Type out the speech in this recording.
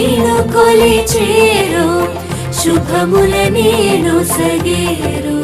నిన్ను కొలిచేరు. శుభముల నేను సగేరు.